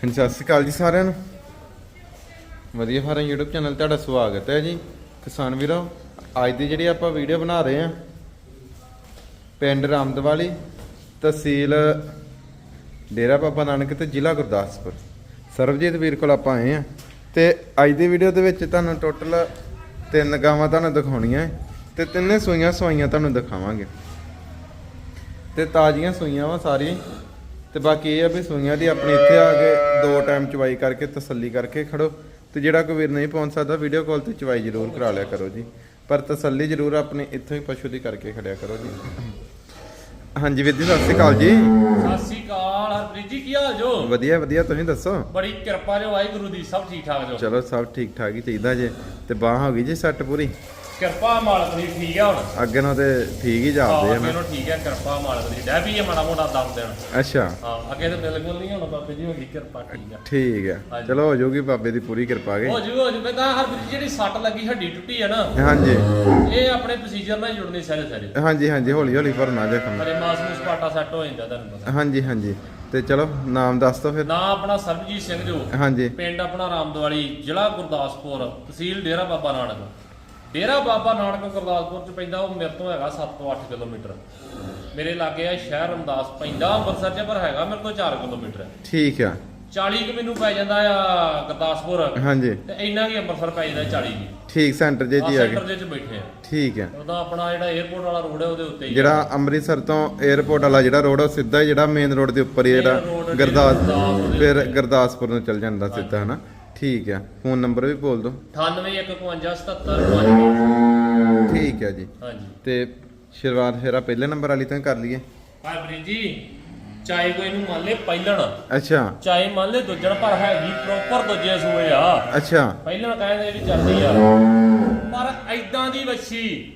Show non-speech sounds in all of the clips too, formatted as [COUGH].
ਹਾਂਜੀ, ਸਤਿ ਸ਼੍ਰੀ ਅਕਾਲ ਜੀ ਸਾਰਿਆਂ ਨੂੰ। ਵਧੀਆ ਫਾਰਮ YouTube ਚੈਨਲ ਤੁਹਾਡਾ ਸਵਾਗਤ ਹੈ ਜੀ। ਕਿਸਾਨ ਵੀਰੋ, ਅੱਜ ਦੀ ਜਿਹੜੀ ਆਪਾਂ ਵੀਡੀਓ ਬਣਾ ਰਹੇ ਹਾਂ, ਪਿੰਡ ਰਾਮਦਵਾਲੀ, ਤਹਿਸੀਲ ਡੇਰਾ ਬਾਬਾ ਨਾਨਕ ਤੇ ਜ਼ਿਲ੍ਹਾ ਗੁਰਦਾਸਪੁਰ। ਸਰਬਜੀਤ ਵੀਰ ਕੋਲ ਆਪਾਂ ਆਏ ਆ ਤੇ ਅੱਜ ਦੀ ਵੀਡੀਓ ਦੇ ਵਿੱਚ ਤੁਹਾਨੂੰ ਟੋਟਲ ਤਿੰਨ ਗਾਵਾਂ ਤੁਹਾਨੂੰ ਦਿਖਾਉਣੀਆਂ ਹੈ ਤੇ ਤਿੰਨੇ ਸੂਈਆਂ ਸਵਾਈਆਂ ਤੁਹਾਨੂੰ ਦਿਖਾਵਾਂਗੇ। ਤੇ ਤਾਜ਼ੀਆਂ ਸੂਈਆਂ ਵਾ ਸਾਰੀਆਂ। ਤੇ ਬਾਕੀ ਇਹ ਆ ਵੀ ਸੂਈਆਂ ਦੀ ਆਪਣੀ ਇੱਥੇ ਆ ਕੇ ਦੋ ਟਾਈਮ ਚਵਾਈ ਕਰਕੇ ਤਸੱਲੀ ਕਰਕੇ ਖੜੋ। ਤੇ ਜਿਹੜਾ ਕੋਈ ਵੀਰ ਨਹੀਂ ਪਹੁੰਚ ਸਕਦਾ ਵੀਡੀਓ ਕਾਲ ਤੇ ਚਵਾਈ ਜ਼ਰੂਰ ਕਰਾ ਲਿਆ ਕਰੋ ਜੀ। ਪਰ ਤਸੱਲੀ ਜ਼ਰੂਰ ਆਪਣੀ ਇੱਥੋਂ ਹੀ ਪਸ਼ੂ ਦੀ ਕਰਕੇ ਖੜਿਆ ਕਰੋ ਜੀ। ਹਾਂਜੀ ਵੀਰ ਜੀ ਸਤਿ ਸ਼੍ਰੀ ਅਕਾਲ ਜੀ। ਸਤਿ ਸ੍ਰੀ ਅਕਾਲ ਹਰਪ੍ਰੀਤ ਜੀ ਕੀ ਹਾਲ ਜੋ? ਵਧੀਆ ਵਧੀਆ ਤੁਸੀਂ ਦੱਸੋ? ਬੜੀ ਕਿਰਪਾ ਜੋ ਵਾਹਿਗੁਰੂ ਦੀ ਸਭ ਠੀਕ ਠਾਕ ਜੋ। ਚਲੋ ਸਭ ਠੀਕ ਠਾਕ ਹੀ ਚਾਹੀਦਾ ਜੇ। ਤੇ ਬਾਹ ਹੋ ਗਈ ਜੀ ਸੱਟ ਪੂਰੀ? ਕਿਰਪਾ ਮਾਲਕ ਦੀ ਠੀਕ ਆ ਹੁਣ? ਅੱਗੇ ਨੂੰ ਤੇ ਠੀਕ ਹੀ ਹਾਂ ਆ ਨਾ। ਮੈਨੂੰ ਠੀਕ ਹੈ ਕਿਰਪਾ ਮਾਲਕ ਦੀ। ਡੈ ਵੀ ਹੈ ਮਾੜਾ ਮੋਟਾ ਦਮ ਦੇਣ। ਅੱਛਾ। ਹਾਂ ਅੱਗੇ ਤੇ ਬਿਲਕੁਲ ਨਹੀਂ ਹੁਣ ਬਾਬੇ ਜੀ ਹੋ ਗਈ ਕਿਰਪਾ ਠੀਕ ਆ। ਠੀਕ ਹੈ ਹਾਂਜੀ। ਚਲੋ ਹੋ ਜਾਊਗੀ ਬਾਬੇ ਦੀ ਪੂਰੀ ਕਿਰਪਾ ਕੇ ਹੋ ਜੂ ਹੋ ਜੂ। ਮੈਂ ਤਾਂ ਜੀ ਜਿਹੜੀ ਸੱਟ ਲੱਗੀ ਹੱਡੀ ਟੁੱਟੀ ਹੈ ਨਾ। ਹਾਂਜੀ। ਇਹ ਆਪਣੇ ਪ੍ਰੋਸੀਜਰ ਨਾਲ ਜੁੜਨੀ ਸਾਰੇ ਸਾਰੇ। ਹਾਂਜੀ ਹਾਂਜੀ ਹੌਲੀ ਹੌਲੀ ਭਰਨਾ ਜ਼ਖਮ ਹਰੇ ਮਾਸ ਨੂੰ ਸਪਾਟਾ ਸੈੱਟ ਹੋ ਜਾਂਦਾ ਤੁਹਾਨੂੰ ਪਤਾ। ਹਾਂਜੀ ਹਾਂਜੀ। ਤੇ ਚਲੋ ਨਾਮ ਦੱਸ ਦਿਓ ਫਿਰ। ਨਾ ਆਪਣਾ ਸਰਬਜੀਤ ਸਿੰਘ ਜੋ। ਹਾਂਜੀ। ਪਿੰਡ ਆਪਣਾ ਰਾਮਦਵਾਲੀ ਜ਼ਿਲ੍ਹਾ ਗੁਰਦਾਸਪੁਰ ਤਹਿਸੀਲ ਡੇਰਾ ਬਾਬਾ ਨਾਨਕ। ਡੇਰਾ ਬਾਬਾ ਨਾਨਕ ਗੁਰਦਾਸਪੁਰ ਚ ਪੈਂਦਾ ਉਹ ਮੇਰੇ ਤੋਂ ਹੈਗਾ 7 ਤੋਂ 8 ਕਿਲੋਮੀਟਰ। ਮੇਰੇ ਲਾਗੇ ਆ ਸ਼ਹਿਰ ਅੰਦਾਸ ਪੈਂਦਾ ਅੰਮ੍ਰਿਤਸਰ ਚ ਪਰ ਹੈਗਾ ਮੇਰੇ ਤੋਂ 4 ਕਿਲੋਮੀਟਰ। ਠੀਕ ਆ। 40 ਕਿ ਮੈਨੂੰ ਪੈ ਜਾਂਦਾ ਆ ਗੁਰਦਾਸਪੁਰ। ਹਾਂਜੀ। ਤੇ ਇੰਨਾ ਕਿ ਅੰਮ੍ਰਿਤਸਰ ਪੈ ਜਾਂਦਾ 40 ਜੀ ਠੀਕ ਸੈਂਟਰ ਜੇ ਜੀ ਆ ਗਏ। ਸੈਂਟਰ ਜੇ ਚ ਬੈਠੇ ਆ। ਠੀਕ ਹੈ ਉਹਦਾ ਆਪਣਾ ਜਿਹੜਾ 에어ਪੋਰਟ ਵਾਲਾ ਰੋਡ ਹੈ ਉਹਦੇ ਉੱਤੇ ਜਿਹੜਾ ਅੰਮ੍ਰਿਤਸਰ ਤੋਂ 에어ਪੋਰਟ ਵਾਲਾ ਜਿਹੜਾ ਰੋਡ ਉਹ ਸਿੱਧਾ ਜਿਹੜਾ ਮੇਨ ਰੋਡ ਦੇ ਉੱਪਰ ਜਿਹੜਾ ਗੁਰਦਾਸ ਫਿਰ ਗੁਰਦਾਸਪੁਰ ਨੂੰ ਚੱਲ ਜਾਂਦਾ ਸਿੱਧਾ ਹਨਾ? ਠੀਕ ਹੈ ਫੋਨ ਨੰਬਰ ਵੀ ਬੋਲ ਦਿਓ। 981577 ਠੀਕ ਹੈ ਜੀ। ਹਾਂਜੀ। ਤੇ ਸ਼ੁਰੂਆਤ ਫਿਰ ਆ ਪਹਿਲੇ ਨੰਬਰ ਵਾਲੀ ਤੋਂ ਹੀ ਕਰ ਲਈਏ। ਹਾਈਬ੍ਰਿਡ ਜੀ ਚਾਹੇ ਕੋਈ ਨੂੰ ਮੰਨ ਲੈ ਪਹਿਲਣ ਅੱਛਾ। ਚਾਹੇ ਮੰਨ ਲੈ ਦੂਜਣ ਪਰ ਹੈਗੀ ਪ੍ਰੋਪਰ ਦੂਜੇ ਸੂਏ ਆ। ਅੱਛਾ। ਪਹਿਲਣ ਕਹਿੰਦੇ ਵੀ ਚੱਲਦੀ ਆ। ਪਰ ਐਦਾਂ ਦੀ ਵੱਛੀ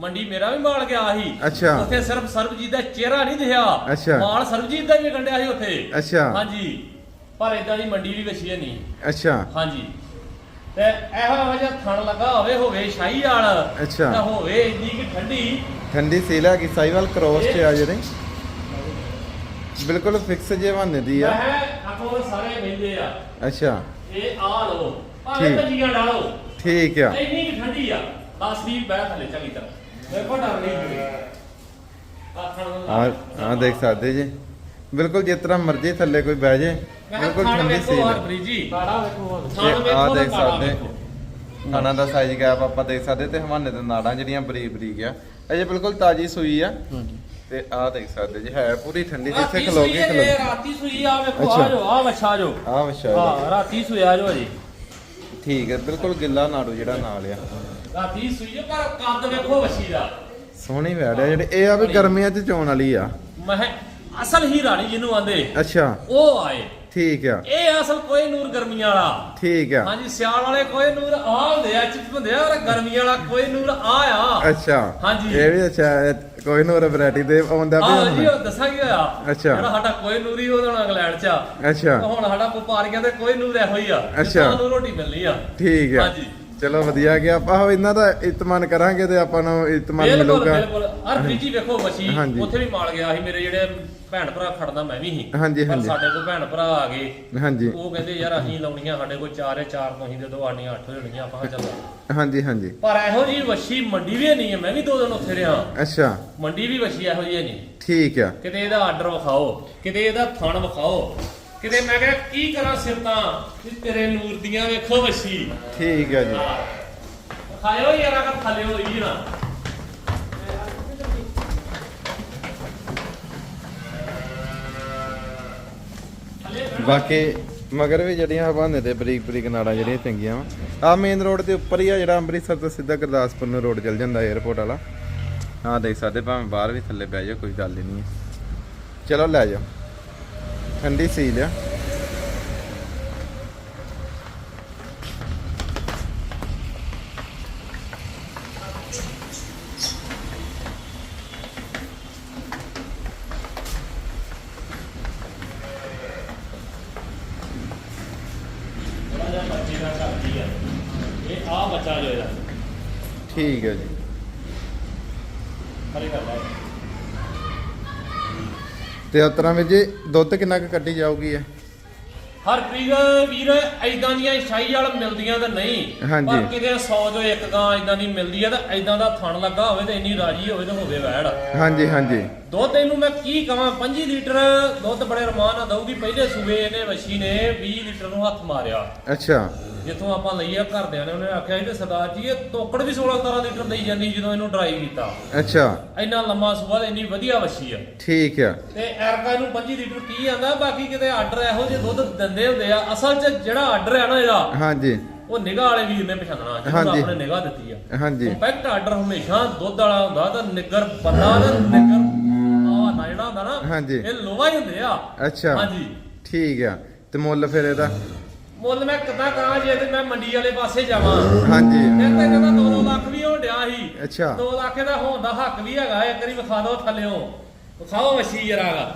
ਮੰਡੀ ਮੇਰਾ ਵੀ ਮਾਲ ਗਿਆ ਸੀ। ਅੱਛਾ। ਉੱਥੇ ਸਿਰਫ ਸਰਬਜੀਤ ਦਾ ਚਿਹਰਾ ਨਹੀਂ ਦਿਖਿਆ। ਅੱਛਾ। ਮਾਲ ਸਰਬਜੀਤ ਦਾ ਵੀ ਗੰਡਿਆ ਸੀ ਉੱਥੇ। ਅੱਛਾ। ਹਾਂਜੀ। ਪਰ ਐਦਾਂ ਦੀ ਮੰਡੀ ਵੀ ਵੱਛੀ ਨਹੀਂ। ਅੱਛਾ। ਹਾਂਜੀ। ਤੇ ਇਹੋ ਵਜ੍ਹਾ ਥਣ ਲੱਗਾ ਹੋਵੇ ਹੋਵੇ ਸ਼ਾਹੀ ਵਾਲ ਅੱਛਾ। ਤਾਂ ਹੋਵੇ ਇੰਨੀ ਕਿ ਠੰਡੀ। ਠੰਡੀ ਸੀਲ ਹੈ ਕਿ ਸਾਈਵਾਲ ਕ੍ਰੋਸ ਤੇ ਆ ਜਿਹੜੇ। ਬਿਲਕੁਲ ਫਿਕਸ ਜੇ ਬਹਾਨੇ ਦੀ ਆ। ਮੈਂ ਆਖੋ ਸਾਰੇ ਵਹਿੰਦੇ ਆ। ਅੱਛਾ। ਇਹ ਆ ਲੋ ਭਾਵੇਂ ਠੀਕ। ਭੱਜੀਆਂ ਡਾਲੋ ਠੀਕ ਆ। ਇੰਨੀ ਕਿ ਠੰਡੀ ਆ। ਦਸ ਵੀ ਬਹਿ ਥੱਲੇ ਚੰਗੀ ਤਰ੍ਹਾਂ। ਮੇਰੇ ਕੋਲ ਡਰ ਨਹੀਂ। ਹੋਈ ਆ ਆ ਦੇਖ ਸਕਦੇ ਜੀ। ਬਿਲਕੁਲ ਜਿਸ ਤਰ੍ਹਾਂ ਮਰਜ਼ੀ ਥੱਲੇ ਕੋਈ ਬਹਿ ਜੇ ਬਿਲਕੁਲ ਠੰਡੀ ਹਰਪ੍ਰੀਤ ਜੀ। ਕਾੜਾ ਵੇਖੋ ਆ ਦੇਖ ਸਕਦੇ। ਖਾਣਾ ਦਾ ਸਾਈਜ਼ ਗੈਪ ਆਪਾਂ ਦੇਖ ਸਕਦੇ ਤੇ ਹਵਾਨੇ ਦੇ ਨਾੜਾਂ ਜਿਹੜੀਆਂ ਬਰੀਕ ਬਰੀਕ ਆ। ਅਜੇ ਬਿਲਕੁਲ ਤਾਜੀ ਸੂਈ ਆ। ਤੇ ਆ ਦੇਖ ਸਕਦੇ ਜੀ ਹੈ ਪੂਰੀ ਠੰਡੀ ਜਿੱਥੇ ਰਾਤੀ ਖਲੋ ਰਾਤੀ ਸੂਈ ਆ ਵੇਖੋ। ਆ ਜੋ ਆ ਵਛਾ ਜੋ ਆ ਵਸ਼ਾ ਹਾਂ ਰਾਤੀ ਸੂਇਆ ਜੋ ਜੀ ਠੀਕ ਹੈ ਬਿਲਕੁਲ ਗਿੱਲਾ ਨਾੜੂ ਜਿਹੜਾ ਨਾਲ ਆ। ਰਾਤੀ ਸੂਈ ਹੈ, ਪਰ ਕੱਦ ਵੇਖੋ ਵਛੀ ਦਾ। ਸੋਹਣੀ ਵੈੜ ਆ ਜਿਹੜੇ। ਇਹ ਆ ਵੀ ਗਰਮੀਆਂ 'ਚ ਚੋਣ ਵਾਲੀ ਆ। ਮੈਂ ਅਸਲ ਹੀ ਰਾਣੀ ਜਿਹਨੂੰ ਆਂਦੇ ਅੱਛਾ। ਉਹ ਆਏ। ਠੀਕ ਆ। ਇਹ ਅਸਲ ਕੋਈ ਨੂਰ ਗਰਮੀਆਂ ਵਾਲਾ। ਠੀਕ ਆ। ਹਾਂਜੀ ਸਿਆਲ ਵਾਲੇ ਕੋਈ ਨੂਰ ਆ ਹੁੰਦੇ ਆ ਚਿਪ ਹੁੰਦੇ ਆ ਔਰ ਗਰਮੀਆਂ ਵਾਲਾ ਕੋਈ ਨੂਰ ਆ ਆ ਅੱਛਾ। ਹਾਂਜੀ। ਇਹ ਵੀ ਅੱਛਾ ਇਹ ਕੋਈ ਨੂਰ ਵੈਰਾਈਟੀ ਦੇ ਆਉਂਦਾ ਵੀ ਆਹ ਜੀ ਹੁਣ ਉਹ ਦੱਸਾਂ ਕੀ ਹੋਇਆ? ਅੱਛਾ। ਜਿਹੜਾ ਸਾਡਾ ਕੋਈ ਨੂਰੀ ਉਹ ਹੁਣ ਇੰਗਲੈਂਡ ਚ ਆ। ਅੱਛਾ। ਹੁਣ ਸਾਡਾ ਵਪਾਰੀਆਂ ਦੇ ਕੋਈ ਨੂਰ ਇਹੋ ਹੀ ਆ ਅੱਛਾ। ਸਾਨੂੰ ਰੋਟੀ ਮਿਲਣੀ ਆ। ਠੀਕ ਆ। ਹਾਂਜੀ। ਚਲੋ ਵਧੀਆ ਗਿਆ। ਆਪਾਂ ਇਹਨਾਂ ਦਾ ਇਤਮਾਨ ਕਰਾਂਗੇ ਤੇ ਆਪਾਂ ਨੂੰ ਇਤਮਾਨ ਬਿਲਕੁਲ ਮਿਲੂਗਾ। ਬਿਲਕੁਲ। ਹਰ ਫ੍ਰਿਜੀ ਵੇਖੋ ਵਸੀ ਹਾਂਜੀ। ਉੱਥੇ ਵੀ ਮਾਲ ਗਿਆ ਸੀ। ਮੇਰੇ ਜਿਹੜੇ ਭੈਣ ਭਰਾ ਖੜਦਾ ਮੈਂ ਵੀ ਸੀ। ਹਾਂਜੀ, ਪਰ ਹਾਂਜੀ। ਸਾਡੇ ਕੋਲ ਭੈਣ ਭਰਾ ਆ ਗਏ। ਹਾਂਜੀ। ਉਹ ਕਹਿੰਦੇ ਯਾਰ ਅਸੀਂ ਲਾਉਣੀਆਂ ਸਾਡੇ ਕੋਲ ਚਾਰ ਹੈ ਚਾਰ ਤੋਂ ਅਸੀਂ ਦੇ ਦੋ ਆਣੀਆਂ ਅੱਠ ਹੋ ਜਾਣਗੀਆਂ ਆਪਾਂ ਕਿਹਾ ਚੱਲ ਹਾਂਜੀ ਹਾਂਜੀ। ਪਰ ਇਹੋ ਜੀ ਵਸ਼ੀ ਮੰਡੀ ਵੀ ਨਹੀਂ ਹੈ। ਮੈਂ ਵੀ ਦੋ ਦਿਨ ਉੱਥੇ ਰਿਹਾ। ਅੱਛਾ। ਮੰਡੀ ਵੀ ਵਸ਼ੀ ਇਹੋ ਜਿਹੀ ਨਹੀਂ। ਠੀਕ ਆ। ਕਿਤੇ ਇਹਦਾ ਆਰਡਰ ਵਿਖਾਓ ਕਿਤੇ ਇਹਦਾ ਥਣ ਵਿਖਾਓ। ਕਿਤੇ ਮੈਂ ਕਿਹਾ ਕੀ ਕਰਾਂ ਸਿਰਤਾਂ ਕਿ ਤੇਰੇ ਨੂਰ ਦੀਆਂ ਵੇਖੋ ਵਸ਼ੀ ਠੀਕ ਆ ਜੀ। ਖਾਇਓ ਯਾਰ ਅਗਰ ਥੱਲੇ ਹੋਈ ਨਾ। ਥੱਲੇ ਬਹਿਣਾ। ਬਾਕੀ ਮਗਰ ਵੀ ਜਿਹੜੀਆਂ ਬਹਾਨੇ ਤੇ ਬਰੀਕ ਬਰੀਕ ਨਾੜਾਂ ਜਿਹੜੀਆਂ ਚੰਗੀਆਂ ਆ ਮੇਨ ਰੋਡ ਦੇ ਉੱਪਰ ਹੀ ਆ ਜਿਹੜਾ ਅੰਮ੍ਰਿਤਸਰ ਤੋਂ ਸਿੱਧਾ ਗੁਰਦਾਸਪੁਰ ਨੂੰ ਰੋਡ ਚੱਲ ਜਾਂਦਾ 에어ਪੋਰਟ ਵਾਲਾ। ਆ ਦੇਖ ਸਕਦੇ ਭਾਵੇਂ ਬਾਹਰ ਵੀ ਥੱਲੇ ਬਹਿ ਜਾਓ ਕੋਈ ਗੱਲ ਹੀ ਨਹੀਂ ਹੈ। ਚਲੋ ਲੈ ਜਾਓ। ਠੰਡੀ ਸੀਲ ਆ ਥੋੜ੍ਹਾ ਜਿਹਾ ਬੱਚੇ ਦਾ ਕਰਦੀ ਆ ਇਹ ਆ ਬੱਚਾ ਜੋ ਇਹਦਾ ਠੀਕ ਹੈ ਜੀ ਤੇ ਉਸ ਤਰ੍ਹਾਂ ਵਿੱਚ ਜੀ ਦੁੱਧ ਕਿੰਨਾ ਕੁ ਕੱਢੀ ਜਾਊਗੀ ਇਹ? ਹਰਪ੍ਰੀਤ ਵੀਰ ਐਦਾਂ ਦੀਆਂ ਸ਼ਾਹੀ ਵਾਲ ਮਿਲਦੀਆਂ ਤਾਂ ਨਹੀਂ ਹਾਂਜੀ। ਪਰ ਕਿਤੇ 100 ਚੋਂ ਇੱਕ ਗਾਂ ਐਦਾਂ ਦੀ ਮਿਲਦੀ ਆ ਤਾਂ ਐਦਾਂ ਦਾ ਥਣ ਲੱਗਾ ਹੋਵੇ ਤੇ ਇੰਨੀ ਰਾਜੀ ਹੋਵੇ ਤੇ ਹੋਵੇ ਵੈੜ। ਹਾਂਜੀ ਹਾਂਜੀ। ਦੁੱਧ ਇਹਨੂੰ ਮੈਂ ਕੀ ਕਵਾਂ? 25 ਲੀਟਰ ਦੁੱਧ ਬੜੇ ਰਮਾਨ ਨਾਲ ਦਊਗੀ। ਪਹਿਲੇ ਸੂਬੇ ਇਹਨੇ ਵਸ਼ੀ ਨੇ 20 ਲੀਟਰ ਨੂੰ ਹੱਥ ਮਾਰਿਆ। ਅੱਛਾ। ਜਿੱਥੋਂ ਆਪਾਂ ਲਈ ਆ ਘਰਦਿਆਂ ਨੇ ਉਹਨੇ ਆਖਿਆ ਇਹਦੇ ਸਰਦਾਰ ਜੀ ਇਹ ਤੋਕੜ ਵੀ 16 17 ਲੀਟਰ ਦੇਈ ਜਾਂਦੀ ਜਦੋਂ ਇਹਨੂੰ ਡਰਾਈ ਕੀਤਾ। ਅੱਛਾ। ਇੰਨਾ ਲੰਮਾ ਸੂਆ ਤੇ ਇੰਨੀ ਵਧੀਆ ਵਸ਼ੀ ਆ। ਠੀਕ ਆ। ਤੇ ਐਰਕਾ ਨੂੰ 25 ਲੀਟਰ ਕੀ ਆਂਦਾ? ਬਾਕੀ ਕਿਤੇ ਆਰਡਰ ਇਹੋ ਜਿਹੇ ਦੁੱਧ ਦਿੰਦੇ ਹੁੰਦੇ ਆ। ਅਸਲ 'ਚ ਜਿਹੜਾ ਆਰਡਰ ਆ ਨਾ ਇਹਦਾ ਹਾਂਜੀ। ਉਹ ਨਿਗਾਹ ਵਾਲੇ ਵੀਰ ਨੇ ਪਛਾਣਨਾ। ਜਿਹਨੂੰ ਹਾਂਜੀ। ਆਪਣੇ ਨਿਗਾਹ ਦਿੱਤੀ ਆ। ਹਾਂਜੀ। ਕੰਪੈਕਟ ਆਰਡਰ ਹਮੇਸ਼ਾ ਦੁੱਧ ਵਾਲਾ ਹੁੰਦਾ ਤਾਂ ਨਿੱਗਰ ਬੰਦਾ ਤੇ ਨਿੱਗਰ ਆਵਾ ਨਾ ਜਿਹੜਾ ਹੁੰਦਾ ਨਾ ਹਾਂਜੀ। ਇਹ ਲੋਹਾ ਹੀ ਹੁੰਦੇ ਆ। ਅੱਛਾ। ਹਾਂਜੀ। ਠੀਕ ਆ। ਤੇ ਮੁੱਲ ਫਿਰ ਇਹਦਾ? ਮੁੱਲ ਮੈਂ ਕਿੱਦਾਂ ਕਰਾਂ ਜੇ ਤੇ ਮੈਂ ਮੰਡੀ ਵਾਲੇ ਪਾਸੇ ਜਾਵਾਂ। ਹਾਂਜੀ। ਫਿਰ ਤੇ ਕਹਿੰਦਾ 2 ਲੱਖ ਵੀ ਹੋਣ ਡਿਆ ਸੀ। ਅੱਛਾ। 2 ਲੱਖ ਦਾ ਹੋਣ ਦਾ ਹੱਕ ਵੀ ਹੈਗਾ ਇੱਕ ਵਾਰੀ ਵਿਖਾ ਦਿਓ ਥੱਲਿਓ। ਵਿਖਾਓ ਵਸ਼ੀ ਜਰਾਗਾ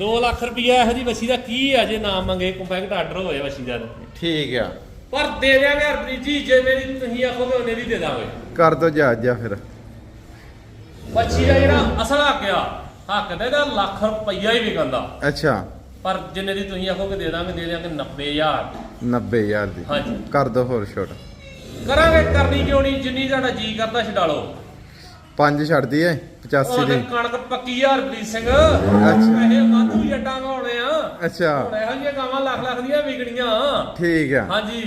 2 ਲੱਖ ਰੁਪਈਆ ਇਹੋ ਜੀ ਵਸ਼ੀ ਦਾ ਕੀ ਆ ਜੇ ਨਾ ਮੰਗੇ ਕੰਪੈਕਟ ਆਰਡਰ ਹੋਏ ਵਸ਼ੀ ਦਾ ਠੀਕ ਆ। ਪਰ ਦੇ ਦਿਆਂਗੇ ਹਰਪ੍ਰੀਤ ਜੀ ਜੇ ਮੇਰੀ ਤੁਸੀਂ ਆਖੋਗੇ ਉਹਨੇ ਦੀ ਦੇ ਦਾਂਗੇ। ਕਰ ਦੋ ਜਾ ਜਾ ਫਿਰ। ਵਸ਼ੀ ਦਾ ਜਿਹੜਾ ਅਸਲ ਹੱਕ ਆ ਹੱਕ ਦਾ ਇਹਦਾ ਲੱਖ ਰੁਪਈਆ ਹੀ ਵਿਕੰਦਾ ਅੱਛਾ। ਪਰ ਜਿੰਨੇ ਦੀ ਤੁਸੀਂ ਆਖੋਗੇ ਦੇ ਦਾਂਗੇ ਦੇ ਦਿਆਂਗੇ 90000 90000 ਦੀ। ਹਾਂਜੀ। ਕਰ ਦੋ ਹੋਰ ਛੋਟ। ਕਰਾਂਗੇ ਕਰਨੀ ਕਿਉਂ ਨਹੀਂ? ਜਿੰਨੀ ਤੁਹਾਡਾ ਜੀ ਕਰਦਾ ਛਡਾ ਲਓ। ਪੰਜ ਛੱਡ ਦਈਏ 85 ਹੁਣ ਦੀ। ਕਣਕ ਪੱਕੀ ਆ ਹਰਪ੍ਰੀਤ ਸਿੰਘ। ਪੈਸੇ ਵਾਧੂ ਜੱਟਾਂ ਘਾਉਣੇ ਆ। ਅੱਛਾ। ਹੁਣ ਇਹੋ ਜਿਹੀਆਂ ਗਾਵਾਂ ਲੱਖ ਲੱਖ ਦੀਆਂ ਵਿਕਣੀਆਂ। ਠੀਕ ਆ। ਹਾਂਜੀ।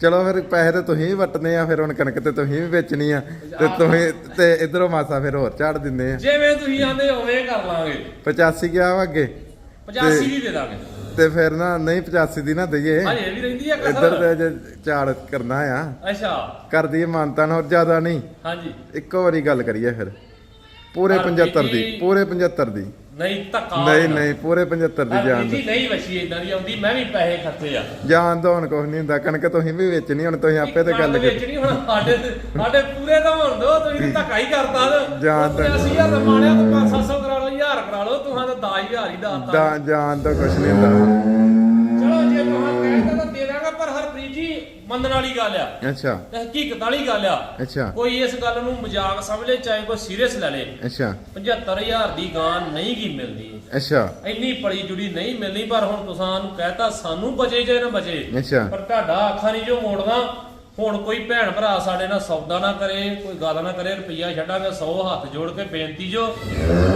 ਚਲੋ ਫਿਰ ਪੈਸੇ ਤੇ ਤੁਸੀਂ ਵੀ ਵਟਨੇ ਆ ਫਿਰ ਹੁਣ ਕਣਕ ਤੇ ਤੁਸੀਂ ਵੀ ਵੇਚਣੀ ਆ ਤੇ ਤੁਸੀਂ ਤੇ ਇਧਰੋਂ ਮਾਸਾ ਫਿਰ ਹੋਰ ਝਾੜ ਦਿੰਦੇ ਆ। ਜਿਵੇਂ ਤੁਸੀਂ ਆਂਦੇ ਉਵੇਂ ਕਰ ਲਾਂਗੇ। 85 ਗਿਆ ਵਾ ਅੱਗੇ? 85 ਦੀ ਦੇ ਦਾਂਗੇ। ਤੇ ਫਿਰ ਨਾ ਨਹੀਂ 85 ਦੀ ਨਾ ਦਈਏ। ਹਾਂਜੀ ਇਹ ਵੀ ਰਹਿੰਦੀ ਆ ਇੱਧਰ ਕਸਰ ਤੇ ਜੇ ਝਾੜ ਕਰਨਾ ਆ। ਅੱਛਾ। ਕਰ ਦਈਏ ਮਾਨਤਾਨ ਹੋਰ ਜ਼ਿਆਦਾ ਨਹੀਂ। ਹਾਂਜੀ। ਇੱਕੋ ਵਾਰੀ ਗੱਲ ਕਰੀਏ ਫਿਰ। ਪੂਰੇ ਕਰ 75 ਦੀ। ਪੂਰੇ 75 ਦੀ। ਨਹੀਂ ਧੱਕਾ ਨਹੀਂ ਨਹੀਂ ਪੂਰੇ 75 ਦੀ ਜਾਨ ਜੀ ਨਹੀਂ ਵਸ਼ੀ ਇਦਾਂ ਦੀ ਆਉਂਦੀ ਮੈਂ ਵੀ ਪੈਸੇ ਖਰਚੇ ਆ। ਜਾਨ ਤਾਂ ਹੁਣ ਕੁਝ ਨਹੀਂ ਹੁੰਦਾ ਕਣਕ ਤੁਸੀਂ ਵੀ ਵੇਚਣੀ ਹੁਣ ਤੁਸੀਂ ਆਪੇ ਤੇ ਗੱਲ ਕਰ। ਵੇਚਣੀ ਹੁਣ ਸਾਡੇ ਸਾਡੇ ਪੂਰੇ ਤਾਂ ਹੋਣ ਦੋ ਤੁਸੀਂ ਤਾਂ ਧੱਕਾ ਹੀ ਕਰਤਾ ਜਾਨ ਤਾਂ- 80000 ਦਾ ਮਾਣਿਆ ਤਾਂ 500 ਕਰਾ ਲਓ 1000 ਕਰਾ ਲਓ ਤੁਹਾਂ ਤਾਂ 10000 ਹੀ ਦਾਤਾ। ਦਾ ਜਾਨ ਤਾਂ ਕੁਝ ਨਹੀਂ ਹੁੰਦਾ। ਮੰਨਣ ਵਾਲੀ ਗੱਲ ਆ। ਅੱਛਾ। ਤੇ ਹਕੀਕਤ ਵਾਲੀ ਗੱਲ ਆ। ਅੱਛਾ। ਕੋਈ ਇਸ ਗੱਲ ਨੂੰ ਮਜ਼ਾਕ ਸਮਝ ਲੇ ਚਾਹੇ ਕੋਈ ਸੀਰੀਅਸ ਲੈ ਲੇ। ਅੱਛਾ। 75000 ਦੀ ਗਾਂ ਨਹੀਂ ਕੀ ਮਿਲਦੀ। ਅੱਛਾ। ਇੰਨੀ ਪੜੀ ਜੁੜੀ ਨਹੀਂ ਮਿਲਣੀ ਪਰ ਹੁਣ ਤੁਸਾਂ ਨੂੰ ਕਹਿਤਾ ਸਾਨੂੰ ਬਚੇ ਜੇ ਨਾ ਬਚੇ। ਅੱਛਾ। ਪਰ ਪਰ ਤੁਹਾਡਾ ਅੱਖਾਂ ਨਹੀਂ ਜੋ ਮੋੜਦਾ ਹੁਣ ਕੋਈ ਭੈਣ ਭਰਾ ਸਾਡੇ ਨਾਲ ਸੌਦਾ ਨਾ ਕਰੇ ਕੋਈ ਗੱਲ ਨਾ ਕਰੇ ਰੁਪਈਆ ਛੱਡਾਂਗੇ 100 ਹੱਥ ਜੋੜ ਕੇ ਬੇਨਤੀ ਜੋ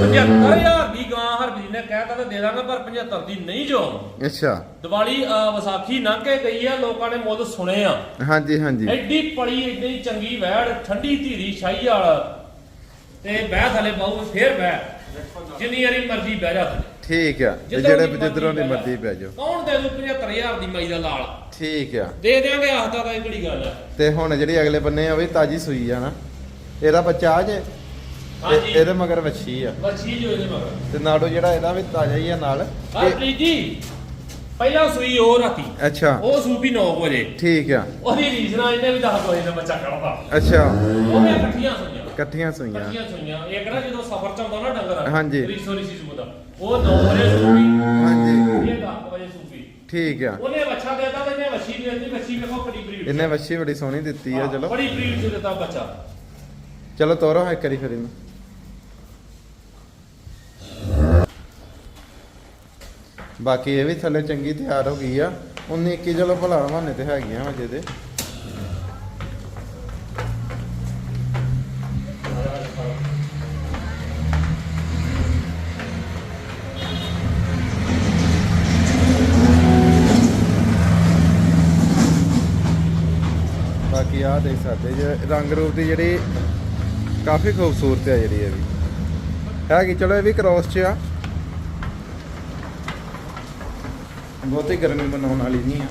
75000 ਦੀ ਗਾਂ ਹਰਬੀਰ ਨੇ ਕਹਿਤਾ ਤਾਂ ਦੇ ਦਾਂਗਾ ਪਰ 75 ਦੀ ਨਹੀਂ ਜੋ। ਅੱਛਾ। ਦੀਵਾਲੀ ਅਹ, ਵਿਸਾਖੀ ਲੰਘ ਕੇ ਗਈ ਆ ਲੋਕਾਂ ਨੇ ਮੁੱਲ ਸੁਣੇ ਆ। ਹਾਂਜੀ ਹਾਂਜੀ। ਐਡੀ ਪੜੀ ਐਡੀ ਚੰਗੀ ਵਹਿੜ ਠੰਡੀ ਧੀਰੀ ਸ਼ਾਹੀ ਵਾਲ। ਤੇ ਬਹਿ ਥਲੇ ਬਾਹੂ ਫੇਰ ਬਹਿ। ਜਿੰਨੀ ਵਾਰੀ ਮਰਜ਼ੀ ਬਹਿ ਜਾ ਥੱਲੇ। ਠੀਕ ਆ ਜਿਹੜੇ ਦੀ ਜਿੱਧਰੋਂ ਦੀ। ਮਰਜ਼ੀ ਪੈ ਜਾਓ। ਕੌਣ ਦੇ ਦੂ 75000 ਦੀ ਮਾਈ ਦਾ ਲਾਲ? ਠੀਕ ਆ। ਦੇ ਦਿਆਂਗੇ ਆਹਤਾ ਦਾ ਇਹ ਕਿਹੜੀ ਗੱਲ ਆ? ਤੇ ਹੁਣ ਜਿਹੜੀ ਅਗਲੇ ਬੰਨੇ ਆ ਉਹ ਵੀ ਤਾਜੀ ਸੂਈ ਆ ਨਾ। ਇਹਦਾ ਬੱਚਾ ਆ ਜੇ ਹਾਂਜੀ। ਇਹ- ਇਹਦੇ ਮਗਰ ਵੱਛੀ ਆ। ਬੱਚੀ ਜੋ ਇਹਦੇ ਮਗਰ। ਤੇ ਨਾੜੋ ਜਿਹੜਾ ਇਹਦਾ ਵੀ ਤਾਜ਼ਾ ਹੀ ਆ ਨਾਲ। ਹਾਂ ਇਹ- ਪ੍ਰੀਤ ਜੀ ਪਹਿਲਾਂ ਸੂਈ ਉਹ ਰਾਤੀ ਅੱਛਾ। ਉਹ ਸੂਪੀ 9 ਵਜੇ। ਠੀਕ ਆ। ਉਹਦੀ ਰੀਸ ਨਾਲ ਇਹਨੇ ਵੀ 10 ਵਜੇ ਦਾ ਬੱਚਾ ਕੱਢਦਾ ਅੱਛਾ। ਉਹਨੇ ਇਕੱਠੀਆਂ ਸੂਈਆਂ। ਇਕੱਠੀਆਂ ਸੂਈਆਂ। ਇਕੱਠੀਆਂ ਸੂਈਆਂ। ਇਹ ਕਿਹੜਾ ਜਦੋਂ ਸਫ਼ਰ ਚ ਆਉਂਦਾ ਨਾ ਡੰਗਰ। ਹਾਂਜੀ। ਰੀਸੋ ਰੀਸੀ ਸੂਦਾ ਉਹ 9 ਵਜੇ ਸੂਪੀ ਹਾਂਜੀ। ਇਹ 10 ਵਜੇ ਸੂਪੀ ਠੀਕ ਆ। ਉਹਨੇ ਬੱਚਾ ਦੇਤਾ ਤੇ ਇਹਨੇ ਵੱਛੀ ਦੇ ਦਿੱਤੀ ਵੱਛੀ ਵੇਖੋ ਬੜੀ ਬਰੀਡ ਇਹਨੇ ਵੱਛੀ ਬੜੀ ਸੋਹਣੀ ਦਿੱਤੀ ਆ ਚਲੋ। ਬੜੀ ਬਰੀਡ ਚ ਦਿੱਤਾ ਬੱਚਾ। ਚਲੋ ਤੋਰੋ ਇੱਕ ਵਾਰੀ ਫਿਰ ਇਹਨੂੰ। ਬਾਕੀ ਇਹ ਵੀ ਥੱਲੇ ਚੰਗੀ ਤਿਆਰ ਹੋ ਗਈ ਆ। 19 21 ਚਲੋ ਭਲਾ ਮਾਨੇ ਤੇ ਹੈਗੀਆਂ ਵਜੇ ਦੇ ਬਾਕੀ ਆ ਦੇਖ ਸਕਦੇ ਜੇ ਰੰਗ ਰੂਪ ਦੀ ਜਿਹੜੀ ਕਾਫੀ ਖੂਬਸੂਰਤ ਹੈ ਜਿਹੜੀ ਇਹ ਵੀ। ਹੈਗੀ, ਚਲੋ ਇਹ ਵੀ ਕ੍ਰੋਸ ਚ ਆ। ਬਹੁਤੀ ਗਰਮੀ ਬਣਾਉਣ ਵਾਲੀ ਨਹੀਂ ਆ।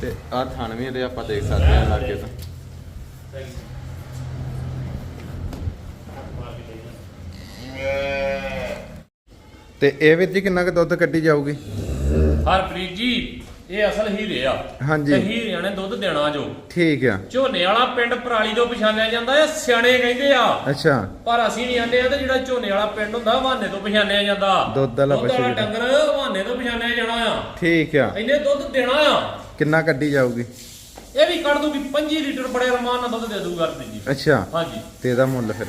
ਤੇ ਆ ਥਾਣ ਵੀ ਇਹਦੇ ਆਪਾਂ ਦੇਖ ਸਕਦੇ ਹਾਂ ਲਾਗੇ ਤੋਂ। ਤੇ ਇਹ ਜੀ ਕਿੰਨਾ ਕੁ ਦੁੱਧ ਕੱਢੀ ਜਾਊਗੀ? ਹਰਪ੍ਰੀਤ ਜੀ ਇਹ ਅਸਲ ਹੀਰੇ ਆ। ਹਾਂਜੀ। ਤੇ ਹੀਰਿਆਂ ਨੇ ਦੁੱਧ ਦੇਣਾ ਜੋ। ਠੀਕ ਆ। ਝੋਨੇ ਵਾਲਾ ਪਿੰਡ ਪਰਾਲੀ ਤੋਂ ਪਛਾਣਿਆ ਜਾਂਦਾ ਆ ਸਿਆਣੇ ਕਹਿੰਦੇ ਆ। ਅੱਛਾ। ਪਰ ਅਸੀਂ ਨਹੀਂ ਆਂਦੇ ਆ ਤੇ ਜਿਹੜਾ ਝੋਨੇ ਵਾਲਾ ਪਿੰਡ ਹੁੰਦਾ ਹਵਾਨੇ ਤੋਂ ਪਛਾਣਿਆ ਜਾਂਦਾ। ਦੁੱਧ ਵਾਲਾ ਪਸ਼ੂ ਜਿਹੜਾ। ਡੰਗਰ ਹਵਾਨੇ ਤੋਂ ਪਛਾਣਿਆ ਜਾਣਾ ਆ। ਠੀਕ ਆ। ਇਹਨੇ ਦੁੱਧ ਦੇਣਾ ਆ। ਕਿੰਨਾ ਕੱਢੀ ਜਾਊਗੀ? ਇਹ ਵੀ ਕੱਢ ਦੂਗੀ 25 ਲੀਟਰ ਬੜੇ ਰਮਾਨ ਨਾਲ ਦੁੱਧ ਦੇ ਦੂਗਾ ਜੀ। ਅੱਛਾ। ਹਾਂਜੀ। ਤੇ ਇਹਦਾ ਮੁੱਲ ਫਿਰ?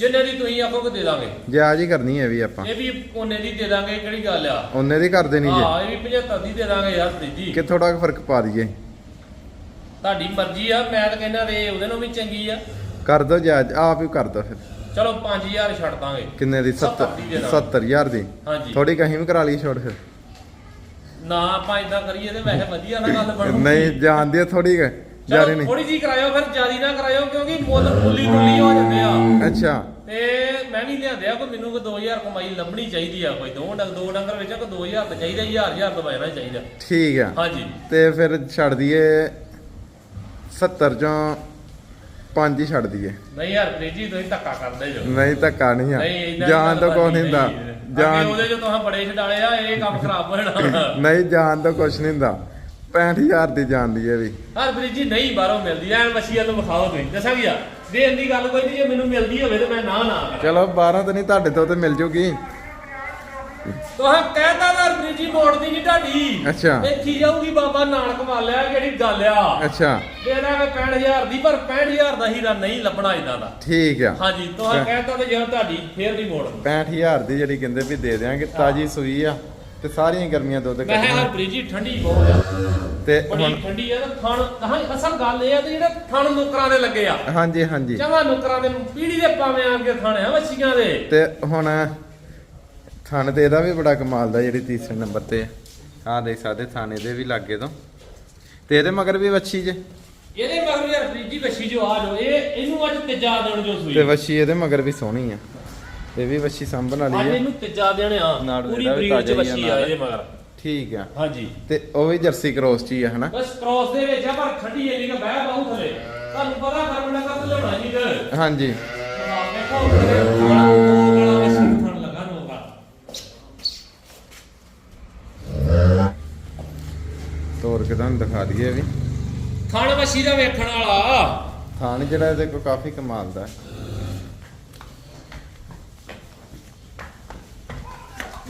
ਜਿੰਨੇ ਦੀ ਤੁਸੀਂ ਆਖੋਗੇ ਦੇ ਦਾਂਗੇ। ਜਾਇਜ਼ ਹੀ ਕਰਨੀ ਹੈ ਵੀ ਆਪਾਂ। ਇਹ ਵੀ ਕੋਨੇ ਦੀ ਦੇ ਦਾਂਗੇ ਕਿਹੜੀ ਗੱਲ ਆ? ਉਹਨੇ ਦੀ ਕਰ ਦੇਣੀ ਜੇ। ਹਾਂ ਇਹ ਵੀ 75 ਦੀ ਦੇ ਦਾਂਗੇ ਯਾਰ ਜੀ ਕਿ ਥੋੜਾ ਫ਼ਰਕ ਪਾ ਦਈਏ? ਤੁਹਾਡੀ ਮਰਜ਼ੀ ਆ ਮੈਂ ਤਾਂ ਕਹਿੰਦਾ ਰੇ ਉਹਦੇ ਨੂੰ ਵੀ ਚੰਗੀ ਆ। ਕਰ ਦੋ ਜਾਇਜ਼ ਆਪ ਹੀ ਕਰ ਦੋ ਫਿਰ। ਚਲੋ 5000 ਛੱਡ ਦਾਂਗੇ। ਕਿੰਨੇ ਦੀ? 70 70 ਦੀ ਦੇ ਦਾਂਗੇ। 70000 ਦੀ। ਹਾਂਜੀ। ਥੋੜੀ ਕਹੀਂ ਵੀ ਕਰਾ ਲਈ ਛੋੜ ਫਿਰ। ਨਾ ਆਪਾਂ ਇਦਾਂ ਕਰੀਏ ਤੇ ਵੈਸੇ ਵਧੀਆ ਨਾ ਗੱਲ ਬਣੂ। ਨਹੀਂ ਜਾਣਦੀ ਥੋੜੀ ਜਾਰੀ ਨਹੀਂ। ਥੋੜੀ ਜੀ ਕਰਾਇਓ ਫਿਰ ਜਿਆਦੀ ਨਾ ਕਰਾਇਓ ਕਿਉਂਕਿ ਮੁੱਲ ਮੁੱਲੀ ਮੁੱਲੀ ਹੋ ਜਾਂਦੇ ਆ। ਅੱਛਾ। ਤੇ ਮੈਂ ਵੀ ਲਿਆਂਦਿਆ ਕੋਈ ਮੈਨੂੰ ਕੋਈ 2000 ਕਮਾਈ ਲੱਭਣੀ ਚਾਹੀਦੀ ਆ ਕੋਈ। ਦੋ ਡੰਗ ਦੋ ਡੰਗਰ ਵਿੱਚ ਕੋਈ 2000 ਤਾਂ ਚਾਹੀਦਾ 1000 1000 ਤਾਂ ਬਚਣਾ ਚਾਹੀਦਾ। ਠੀਕ ਆ। ਹਾਂਜੀ। ਤੇ ਫਿਰ ਛੱਡ ਦਈਏ 70 ਚੋਂ 5 ਹੀ ਛੱਡ ਦਈਏ। ਨਹੀਂ ਯਾਰ ਜੀ ਤੁਸੀਂ ਧੱਕਾ ਕਰਦੇ ਜੋ। ਨਹੀਂ ਧੱਕਾ ਨਹੀਂ ਆ। ਜਾਨ ਤੋਂ ਕੁਛ ਨਹੀਂ ਹੁੰਦਾ। ਜਾਨ ਉਹਦੇ ਜੋ ਤੁਸੀਂ ਬੜੇ ਛਡਾਲੇ ਆ ਇਹ ਕੰਮ ਖਰਾਬ ਹੋ ਜਾਣਾ। ਨਹੀਂ ਜਾਨ ਤੋਂ ਕੁਛ ਨਹੀਂ ਹੁੰਦਾ। 65000 ਦੀ ਜਾਨ ਦੀ ਇਹ ਵੀ। ਹਰ ਜੀ ਨਹੀਂ ਬਾਹਰੋਂ ਮਿਲਦੀ ਐ ਮੱਛੀਆਂ ਤੋਂ ਵਿਖਾਓ ਤੁਸੀਂ। ਦੱਸਾਂ ਕੀ ਆ? ਦੇਣ ਦੀ ਗੱਲ ਕੋਈ ਨਹੀਂ ਜੇ ਮੈਨੂੰ ਮਿਲਦੀ ਹੋਵੇ ਤੇ ਮੈਂ ਨਾ ਨਾ ਕਰਾਂ ਚਲੋ 12 ਤਾਂ ਨਹੀਂ ਤੁਹਾਡੇ ਤੋਂ ਤੇ ਮਿਲ ਜੂਗੀ। ਤੁਹਾਂ ਕਹਿਤਾ ਨਾ ਬ੍ਰਿਜੀ ਮੋੜਦੀ ਨਹੀਂ ਢਾਡੀ ਅੱਛਾ। ਦੇਖੀ ਜਾਊਗੀ ਬਾਬਾ ਨਾਨਕ ਵਾਲਿਆ ਕਿਹੜੀ ਗੱਲ ਆ। ਅੱਛਾ। ਦੇ ਦਾਂਗੇ 65000 ਦੀ ਪਰ 65000 ਦਾ ਹੀਰਾ ਨਹੀਂ ਲੱਭਣਾ ਇਦਾਂ ਦਾ। ਠੀਕ ਆ। ਹਾਂਜੀ ਤੁਹਾਂ ਕਹਿਤਾ ਤੇ ਜੇ ਤੁਹਾਡੀ ਫੇਰ ਨਹੀਂ ਮੋੜ 65000 ਦੀ ਜਿਹੜੀ ਕਹਿੰਦੇ ਵੀ ਦੇ ਦਿਆਂਗੇ ਤਾਜੀ ਸੂਈ ਆ। ਤੇ ਸਾਰੀਆਂ ਗਰਮੀਆਂ ਦੁੱਧ ਮੈਂ ਕਿਹਾ ਬ੍ਰਿਜੀ ਠੰਡੀ ਬਹੁਤ ਆ। ਤੇ ਬੜੀ ਹੁਣ ਠੰਡੀ ਆ ਤੇ ਥਣ ਹਾਂ ਅਸਲ ਗੱਲ ਇਹ ਆ ਤੇ ਜਿਹੜੇ ਥਣ ਨੁਕਰਾਂ ਦੇ ਲੱਗੇ ਆ। ਹਾਂਜੀ ਹਾਂਜੀ। ਚੰਗਾ ਨੁਕਰਾਂ ਦੇ ਪੀੜੀ ਦੇ ਪਾਵੇਂ ਆ ਕੇ ਥਣ ਆ ਵੱਛੀਆਂ ਦੇ। ਤੇ ਹੁਣ ਥਣ ਤੇ ਇਹਦਾ ਵੀ ਬੜਾ ਕਮਾਲ ਦਾ ਜਿਹੜੀ ਤੀਸਰੇ ਨੰਬਰ ਤੇ ਆ। ਦੇਖ ਸਕਦੇ ਥਾਣੇ ਦੇ ਵੀ ਲੱਗੇ ਤੋਂ। ਤੇ ਇਹਦੇ ਮਗਰ ਵੀ ਵੱਛੀ ਜੇ। ਇਹਦੇ ਮਗਰ ਯਾਰ ਬ੍ਰਿਜੀ ਵੱਛੀ ਜੋ ਆ ਜੋ ਇਹ ਇਹਨੂੰ ਅੱਜ ਤੀਜਾ ਦੇਣ ਜੋ ਸੂਈ। ਤੇ ਵੱਛੀ ਇਹਦੇ ਮਗਰ ਵੀ ਸੋਹਣੀ ਆ। ਇਹ ਵੀ ਵੱਛੀ ਸੰਭਣ ਅੱਜ ਵਾਲੀ ਆ ਇਹਨੂੰ ਤੀਜਾ ਦੇਣ ਆ। ਪੂਰੀ ਇਹਦਾ ਵੀ ਬਰੀਡ ਚ ਤਾਜ਼ਾ ਹੀ ਆ ਵੱਛੀ ਆ। ਇਹਦੇ ਮਗਰ। ਠੀਕ ਆ। ਹਾਂਜੀ। ਤੇ ਉਹ ਵੀ ਜਰਸੀ ਕ੍ਰੋਸ ਚ ਹੀ ਆ ਹਨਾ? ਬਸ ਕ੍ਰੋਸ ਦੇ ਵਿੱਚ ਆ ਪਰ ਠੰਡੀ ਇੰਨੀ ਕਿ ਬਹਿ ਬਾਹੂ ਥਲੇ। ਤੁਹਾਨੂੰ ਪਤਾ ਗਰਮ ਨਾ ਕਰ ਲਿਆਉਣਾ ਜੀ ਤੇ ਹਾਂਜੀ ਦੇਖੋ ਥਣ ਲਗਾ ਨੋਗਾ ਤੋਰ ਕੇ ਤੁਹਾਨੂੰ ਦਿਖਾ ਦਈਏ ਇਹ ਵੀ। ਥਣ ਵਸੀ ਦਾ ਵੇਖਣ ਵਾਲਾ। ਥਾਣ ਜਿਹੜਾ ਇਹਦੇ ਕੋਲ ਕਾਫੀ ਕਮਾਲ ਦਾ ਹੈ।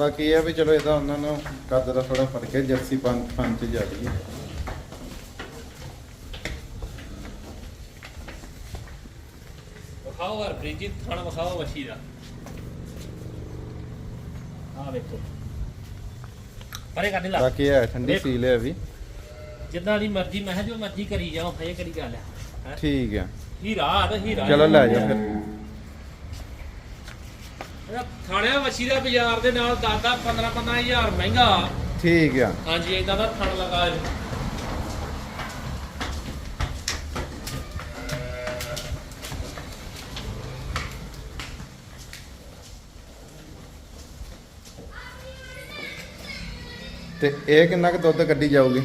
ਬਾਕੀ ਇਹ ਆ ਵੀ ਚਲੋ ਇਹਦਾ ਉਹਨਾਂ ਨੂੰ ਕੱਦ ਦਾ ਥੋੜਾ ਫ਼ਰਕ ਹੈ ਜਰਸੀ ਪੰਜ ਪੰਜ ਚ ਜਾਂਦੀ ਹੈ। ਵਿਖਾਓ ਯਾਰ ਬ੍ਰਿਜੀ ਥਣ ਵਿਖਾਓ ਵਸੀ ਦਾ। ਆ ਵੇਖੋ। ਪਰੇ ਕਰ ਲਾ ਬਾਕੀ ਇਹ ਹੈ ਠੰਡੀ ਦੇਖ। ਸੀਲ ਹੈ ਵੀ। ਜਿੱਦਾਂ ਦੀ ਮਰਜ਼ੀ ਮੈਂ ਕਿਹਾ ਜੋ ਮਰਜ਼ੀ ਕਰੀ ਜਾਓ ਫੇ ਕਿਹੜੀ ਗੱਲ ਆ ਹੈਂ? ਠੀਕ ਹੈ। ਹੀਰਾ ਆ ਤੇ ਹੀਰਾ ਚਲੋ ਲੈ ਜਾਓ ਫਿਰ। ਥਾਣਿਆ ਵਸੀ ਦਾ ਬਾਜ਼ਾਰ ਦੇ ਨਾਲ 10 10 15 15000 ਮਹਿੰਗਾ। ਠੀਕ ਆ। ਹਾਂਜੀ ਇਦਾਂ ਦਾ ਥਣ ਲਗਾ ਇਹ। ਤੇ ਇਹ ਕਿੰਨਾ ਕੁ ਦੁੱਧ ਕੱਢੀ ਜਾਊਗੀ?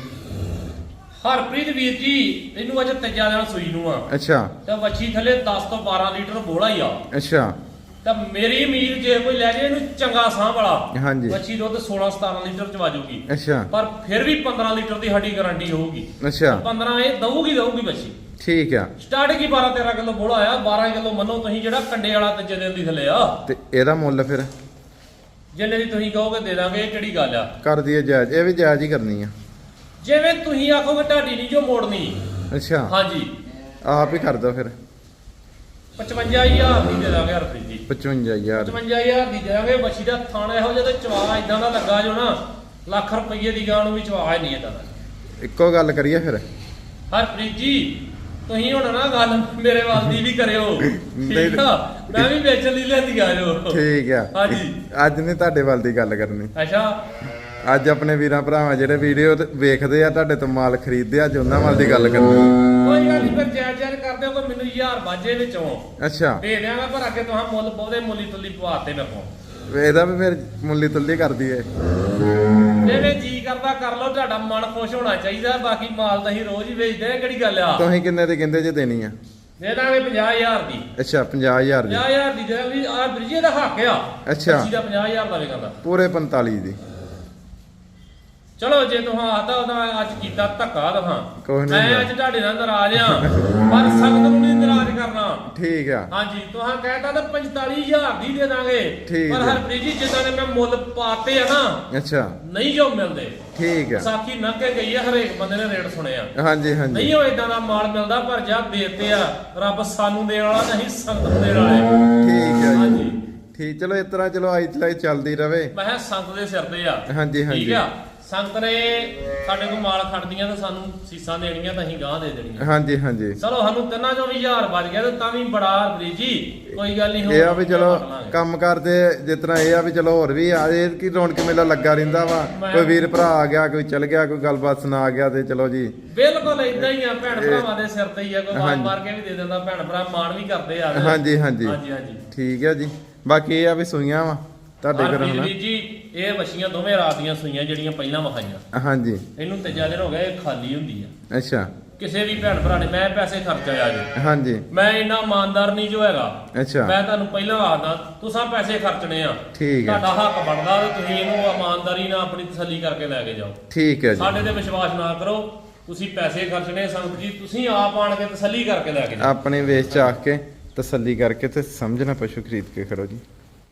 ਹਰਪ੍ਰੀਤ ਵੀਰ ਜੀ ਇਹਨੂੰ ਅੱਜ ਤੀਜਾ ਦਿਨ ਸੂਈ ਨੂੰ ਆ। ਅੱਛਾ। ਤੇ ਵੱਛੀ ਥੱਲੇ 10 ਤੋਂ 12 ਲੀਟਰ ਬੋਲਾ ਹੀ ਆ। ਅੱਛਾ। ਤਾਂ ਮੇਰੀ ਉਮੀਦ ਜੇ ਕੋਈ ਲੈ ਜੇ ਇਹਨੂੰ ਚੰਗਾ ਸਾਹ ਵਾਲਾ ਹਾਂਜੀ। ਵੱਛੀ ਦੁੱਧ 16 17 ਲੀਟਰ ਚ ਵਾਜੂਗੀ। ਅੱਛਾ। ਪਰ ਫਿਰ ਵੀ 15 ਲੀਟਰ ਦੀ ਸਾਡੀ ਗਾਰੰਟੀ ਹੋਊਗੀ। ਅੱਛਾ। 15 ਇਹ ਦਊਗੀ ਦਊਗੀ ਵੱਛੀ ਠੀਕ ਆ। ਸਟਾਰਟ ਕੀ 12 13 ਕਿਲੋ ਬੋਲਾ ਆ 12 ਕਿਲੋ ਮੰਨੋ ਤੁਸੀਂ ਜਿਹੜਾ ਕੰਡੇ ਵਾਲਾ ਤੀਜੇ ਦਿਨ ਦੀ ਥੱਲੇ ਆ। ਤੇ ਇਹਦਾ ਮੁੱਲ ਫਿਰ? ਜਿੰਨੇ ਦੀ ਤੁਸੀਂ ਕਹੋਗੇ ਦੇ ਦਾਂਗੇ ਇਹ ਕਿਹੜੀ ਗੱਲ ਆ? ਕਰ ਦਈਏ ਜਾਇਜ਼। ਇਹ ਵੀ ਜਾਇਜ਼ ਹੀ ਕਰਨੀ ਆ। ਜਿਵੇਂ ਤੁਸੀਂ ਆਖੋਗੇ ਢਾਡੀ ਨਹੀਂ ਜੋ ਮੋੜਨੀ। ਅੱਛਾ। ਹਾਂਜੀ। ਆਪ ਹੀ ਕਰ ਦੋ ਫਿਰ। 55000 ਦੀ ਦੇ ਦਾਂਗੇ ਹਰਪ੍ਰੀਤ ਜੀ। 55000 55000 ਦੀ ਦੇ ਦਾਂਗੇ ਬੱਛੀ ਦਾ ਥਾਣਾ ਇਹੋ ਜਿਹਾ ਤੇ ਚਵਾ ਇਦਾਂ ਦਾ ਲੱਗਾ ਜੋ ਨਾ ਲੱਖ ਰੁਪਏ ਦੀ ਗਾਂ ਨੂੰ ਵੀ ਚਵਾ ਹੀ ਨਹੀਂ ਇਦਾਂ ਦਾ। ਇੱਕੋ ਗੱਲ ਕਰੀਏ ਫਿਰ। ਹਰਪ੍ਰੀਤ ਜੀ ਤੁਸੀਂ ਹੁਣ ਨਾ ਗੱਲ ਮੇਰੇ ਵੱਲ ਦੀ ਵੀ ਕਰਿਓ। [LAUGHS] ਠੀਕ ਆ? ਮੈਂ ਵੀ ਵੇਚਣ ਲਈ ਲੈਂਦੀ ਆ ਜੋ। ਠੀਕ ਆ। ਹਾਂਜੀ। ਅੱਜ ਨਹੀਂ ਤੁਹਾਡੇ ਵੱਲ ਦੀ ਗੱਲ ਕਰਨੀ। ਅੱਛਾ। ਅੱਜ ਆਪਣੇ ਵੀਰਾਂ ਭਰਾਵਾਂ ਜਿਹੜੇ ਵੀਡੀਓ ਵੇਖਦੇ ਆ ਤੁਹਾਡੇ ਤੋਂ ਮਾਲ ਖਰੀਦਦੇ ਆ ਅੱਜ ਉਹਨਾਂ ਵੱਲ ਦੀ ਗੱਲ ਕਰਨੀ। ਕੋਈ ਗੱਲ ਨਹੀਂ ਫਿਰ ਜਾਇਜ਼ ਜਾਇਜ਼ ਕਰਦੇ ਹੋ ਕੋਈ ਮੈਨੂੰ 1000 ਬਾਜੇ ਵਿੱਚੋਂ। ਅੱਛਾ। ਦੇ ਦਿਆਂਗਾ ਪਰ ਅੱਗੇ ਤੁਹਾਂ ਮੁੱਲ ਬਹੁਤੇ ਮੁੱਲੀ ਤੁੱਲੀ ਪਵਾਤੇ ਮੇਰੇ ਕੋਲ ਇਹਦਾ ਵੀ ਫਿਰ ਮੁੱਲੀ ਤੁੱਲੀ ਕਰ ਦਈਏ ਜਿਵੇਂ ਜੀ ਕਰਦਾ ਕਰ ਲਓ ਤੁਹਾਡਾ ਮਨ ਖੁਸ਼ ਹੋਣਾ ਚਾਹੀਦਾ ਬਾਕੀ ਮਾਲ ਤਾਂ ਅਸੀਂ ਰੋਜ਼ ਹੀ ਵੇਚਦੇ ਆ ਕਿਹੜੀ ਗੱਲ ਆ? ਤੁਸੀਂ ਕਿੰਨੇ ਦੇ ਕਹਿੰਦੇ ਜੇ ਦੇਣੀ ਆ? ਦੇ ਦਾਂਗੇ 50000 ਦੀ। ਅੱਛਾ 50000 ਦੀ। 50000 ਦੀ ਜਿਹੜਾ ਵੀ ਆ ਬ੍ਰਿਜੇ ਦਾ ਹੱਕ ਆ। ਅੱਛਾ। ਬੱਚੀ ਦਾ 50000 ਦਾ ਵਿਕਦਾ ਪੂਰੇ 45 ਦੀ। ਚਲੋ ਜੇ ਤੁਹਾਂ ਆਦਾ ਉਹਦਾ ਅੱਜ ਕੀਤਾ ਧੱਕਾ ਨੀ ਮੈਂ। ਅੱਜ ਤੁਹਾਡੇ ਨਾਲ ਨਾਰਾਜ਼ ਆ ਪਰ ਸੰਗਤ ਨੂੰ ਨਹੀਂ ਨਾਰਾਜ਼ ਕਰਨਾ। ਠੀਕ ਆ। ਹਾਂਜੀ ਤੁਹਾਂ ਕਹਿਤਾ ਤਾਂ 45000 ਦੀ ਦੇ ਦਾਂਗੇ ਠੀਕ ਪਰ। ਹਰਪ੍ਰੀਤ ਜੀ ਜਿੱਦਾਂ ਦੇ ਮੈਂ ਮੁੱਲ ਪਾਤੇ ਆ ਨਾ ਅੱਛਾ। ਨਹੀਂ ਜੋ ਮਿਲਦੇ। ਠੀਕ ਆ। ਸਾਖੀ ਲੰਘ ਕੇ ਗਈ ਆ ਹਰੇਕ ਬੰਦੇ ਨੇ ਰੇਟ ਸੁਣਿਆ। ਹਾਂਜੀ ਹਾਂਜੀ। ਨਹੀਂ ਉਹ ਇਦਾਂ ਦਾ ਮਾਲ ਮਿਲਦਾ ਪਰ ਜਾ ਦੇਤੇ ਆ ਰੱਬ ਸਾਨੂੰ ਦੇਣ ਵਾਲਾ ਨਹੀਂ ਸੰਗਤ ਨੂੰ ਦੇਣ ਵਾਲੇ। ਠੀਕ ਆ ਹਾਂਜੀ। ਠੀਕ ਚਲੋ ਇਸ ਤਰ੍ਹਾਂ ਚਲੋ ਆਈ ਚਲਾਈ ਚੱਲਦੀ ਰਵੇ। ਮੈਂ ਸੰਗਤ ਦੇ ਸਿਰ ਤੇ ਆ। ਹਾਂਜੀ ਠੀਕ ਹਾਂਜੀ ਆ। ਸੰਗਤ ਨੇ ਸਾਡੇ ਕੋਲ ਮਾਲ ਖੜਦੀਆਂ ਤੇ ਸਾਨੂੰ ਸੀਸਾਂ ਦੇਣੀਆਂ ਤਾਂ ਅਸੀਂ ਗਾਂ ਦੇ ਦੇਣੀਆਂ। ਹਾਂਜੀ ਹਾਂਜੀ। ਚਲੋ ਸਾਨੂੰ ਤਿੰਨਾਂ ਚੋਂ ਵੀ ਹਜ਼ਾਰ ਬਚ ਗਿਆ ਤੇ ਤਾਂ ਵੀ ਬੜਾ ਹਰਪ੍ਰੀਤ ਜੀ ਕੋਈ ਗੱਲ ਨਹੀਂ ਇਹ ਆ ਵੀ ਚਲੋ ਕੰਮ ਕਰਦੇ ਜਿਸ ਤਰ੍ਹਾਂ ਇਹ ਆ ਵੀ ਚਲੋ ਹੋਰ ਵੀ ਆ ਇਹ ਕੀ ਰੌਣਕ ਮੇਲਾ ਲੱਗਾ ਰਹਿੰਦਾ ਵਾ। ਕੋਈ ਵੀਰ ਭਰਾ ਆ ਗਿਆ ਕੋਈ ਚਲ ਗਿਆ ਕੋਈ ਗੱਲਬਾਤ ਸੁਣਾ ਗਿਆ ਤੇ ਚਲੋ ਜੀ। ਬਿਲਕੁਲ ਇਦਾਂ ਹੀ ਆ ਭੈਣ ਭਰਾਵਾਂ ਦੇ ਸਿਰ ਤੇ ਹੀ ਆ ਕੋਈ ਮਾਰ। ਮਾਰ ਕੇ ਵੀ ਦੇ ਦਿੰਦਾ ਭੈਣ ਭਰਾ ਮਾਣ ਵੀ ਕਰਦੇ ਆ। ਹਾਂਜੀ ਹਾਂਜੀ। ਹਾਂਜੀ ਹਾਂਜੀ। ਠੀਕ ਹੈ ਜੀ। ਬਾਕੀ ਇਹ ਆ ਵੀ ਸੂਈਆਂ ਵਾ ਤੁਹਾਡੇ ਘਰ ਹਨਾ ਜੀ ਇਹ ਵਛੀਆਂ ਦੋਵੇਂ ਰਾਤ ਦੀਆਂ ਸੂਈਆਂ ਜਿਹੜੀਆਂ ਪਹਿਲਾਂ ਵਿਖਾਈਆਂ। ਹਾਂਜੀ। ਇਹਨੂੰ ਤੀਜਾ ਦਿਨ ਹੋ ਗਿਆ ਇਹ ਖਾਲੀ ਹੁੰਦੀ ਆ। ਅੱਛਾ। ਕਿਸੇ ਵੀ ਭੈਣ ਭਰਾ ਨੇ ਮੈਂ ਪੈਸੇ ਖਰਚਿਆ ਜੀ। ਹਾਂਜੀ। ਮੈਂ ਇੰਨਾ ਇਮਾਨਦਾਰ ਨਹੀਂ ਜੋ ਹੈਗਾ। ਅੱਛਾ। ਮੈਂ ਤੁਹਾਨੂੰ ਪਹਿਲਾਂ ਆਖਦਾ ਤੁਸੀਂ ਪੈਸੇ ਖਰਚਣੇ ਆ। ਠੀਕ ਹੈ ਤੁਹਾਡਾ ਹੱਕ ਬਣਦਾ ਤੇ ਤੁਸੀਂ ਇਹਨੂੰ ਇਮਾਨਦਾਰੀ ਨਾਲ ਆਪਣੀ ਤਸੱਲੀ ਕਰਕੇ ਲੈ ਕੇ ਜਾਓ। ਠੀਕ ਹੈ ਜੀ। ਸਾਡੇ ਤੇ ਵਿਸ਼ਵਾਸ ਨਾ ਕਰੋ ਤੁਸੀਂ ਪੈਸੇ ਖਰਚਣੇ ਸੰਗਤ ਜੀ ਤੁਸੀਂ ਆਪ ਆਣ ਕੇ ਤਸੱਲੀ ਕਰਕੇ ਲੈ ਕੇ ਜਾਓ। ਆਪਣੇ ਵੇਚ ਚ ਆ ਕੇ ਤਸੱਲੀ ਕਰਕੇ ਤੇ ਸਮਝਣਾ ਪਸ਼ੂ ਖਰੀਦ ਕੇ ਖੜੋ ਜੀ।